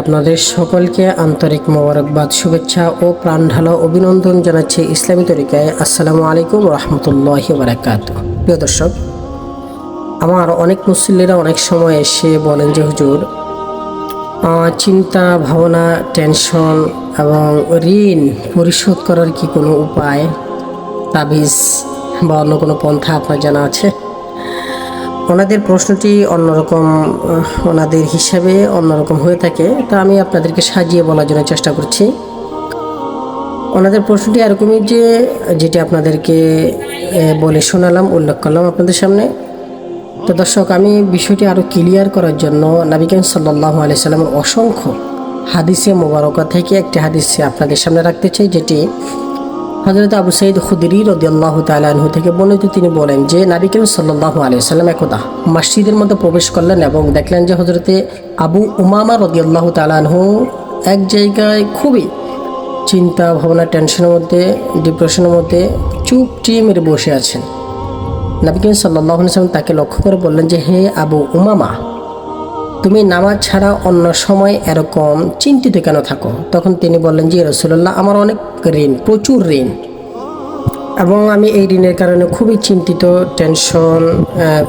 আপনাদের সকলকে আন্তরিক মোবারকবাদ, শুভেচ্ছা ও প্রাণ ঢালা অভিনন্দন জানাচ্ছি ইসলামী তরিকায়। আসসালামু আলাইকুম রহমতুল্লাহ বারাকাত। প্রিয় দর্শক, আমার অনেক মুসল্লিরা অনেক সময় এসে বলেন যে, হুজুর চিন্তা, ভাবনা, টেনশন এবং ঋণ পরিশোধ করার কি কোনো উপায়, তাবিজ বা অন্য কোনো পন্থা আপনার জানা আছে? ওনাদের প্রশ্নটি অন্যরকম ওনাদের হিসাবে অন্যরকম হয়ে থাকে। তা আমি আপনাদেরকে সাজিয়ে বলার জন্য চেষ্টা করছি। ওনাদের প্রশ্নটি এরকমই যে, যেটি আপনাদেরকে বলে শোনালাম, উল্লেখ করলাম আপনাদের সামনে। তো দর্শক, আমি বিষয়টি আরও ক্লিয়ার করার জন্য নাবিকান সাল্লাহ আলিয়া সাল্লামের অসংখ্য হাদিসে মোবারকা থেকে একটি হাদিসে আপনাদের সামনে রাখতে চাই, যেটি হজরত আবু সঈদ খুদরি রদিয়াল্লাহ তালাহু থেকে বর্ণিত তিনি বলেন যে নাবী করিম আলিয়া সাল্লাম একদা মসজিদের মধ্যে প্রবেশ করলেন এবং দেখলেন যে হজরতে আবু উমামা রদিয়াল্লাহ তালাহু এক জায়গায় খুবই চিন্তা ভাবনা, টেনশনের মধ্যে, ডিপ্রেশনের মধ্যে চুপটি মেরে বসে আছেন। নবী করিম সাল্লাহ সাল্লাম তাকে লক্ষ্য করে বললেন যে, হে আবু উমামা তুমি নামাজ ছাড়া অন্য সময় এরকম চিন্তিত কেন থাকো? তখন তিনি বললেন যে রসুল্লাহ আমার অনেক ঋণ, প্রচুর ঋণ। এবং আমি এই ঋণের কারণে খুবই চিন্তিত, টেনশন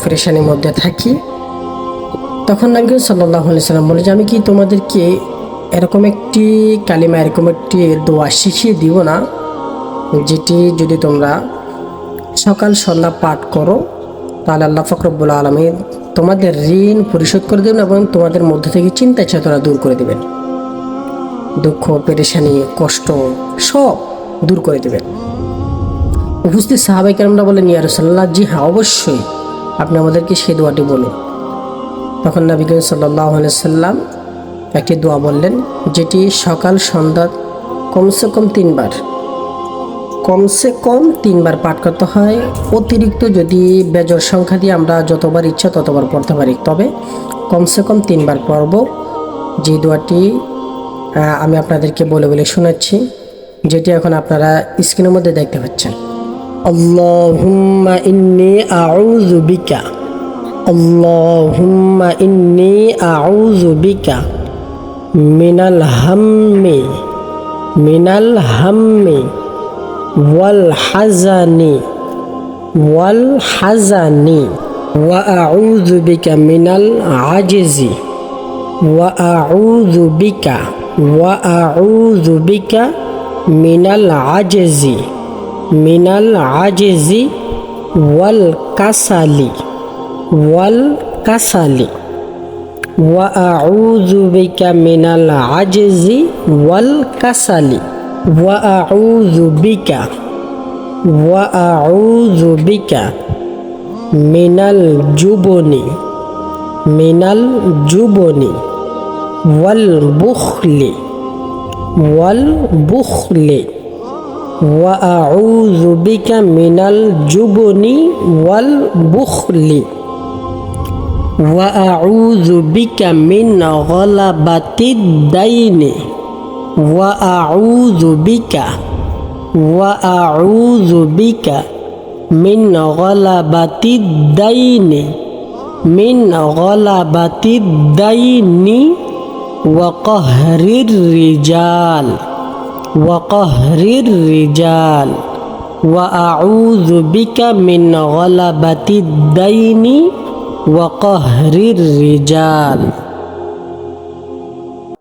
ফ্রেশানির মধ্যে থাকি। তখন করিম সাল্লাহ সাল্লাম বলে, যে আমি কি তোমাদেরকে এরকম একটি কালিমা, এরকম একটি দোয়া শিখিয়ে দিব না, যেটি যদি তোমরা সকাল সন্ধ্যা পাঠ করো, তাহলে আল্লাহ ফকরবুল আলমী তোমাদের ঋণ পরিশোধ করে দেবেন এবং তোমাদের মধ্যে থেকে চিন্তা চেতনা দূর করে দেবেন। দুঃখ, পেরেশানি, কষ্ট সব দূর করে দেবেন। উপস্থিত সাহাবাই কেরামরা বলেন, ইয়া রসল্লাহ জি হ্যাঁ অবশ্যই আপনি আমাদেরকে সেই দোয়াটি বলুন। তখন নবী করিম সাল্লাহ সাল্লাম একটি দোয়া বললেন, যেটি সকাল সন্ধ্যা কমসে কম তিনবার কমসে কম তিনবার পাঠ করতে হয়। অতিরিক্ত যদি বেজর সংখ্যা দিয়ে আমরা যতবার ইচ্ছা ততবার পড়তে পারি। তবে কমসে কম তিনবার পড়ব। যে দোয়াটি আমি আপনাদেরকে বলে বলে শোনাচ্ছি, যেটি এখন আপনারা স্ক্রিনের মধ্যে দেখতে পাচ্ছেন। আল্লাহুম্মা ইন্নি আউযু বিকা। আল্লাহুম্মা ইন্নি আউযু বিকা মিনাল হাম্মি। মিনাল হাম্মি। والحزن والحزن وأعوذ بك من العجز وأعوذ بك وأعوذ بك من العجز من العجز والكسل والكسل وأعوذ بك من العجز والكسل. وأعوذ بك وأعوذ بك من الجبن من الجبن والبخل والبخل وأعوذ بك من الجبن والبخل وأعوذ بك من غلبة الدين وأعوذ بك وأعوذ بك من غلبة الدين من غلبة الدين وقهر الرجال وقهر الرجال. وأعوذ بك من غلبة الدين وقهر الرجال.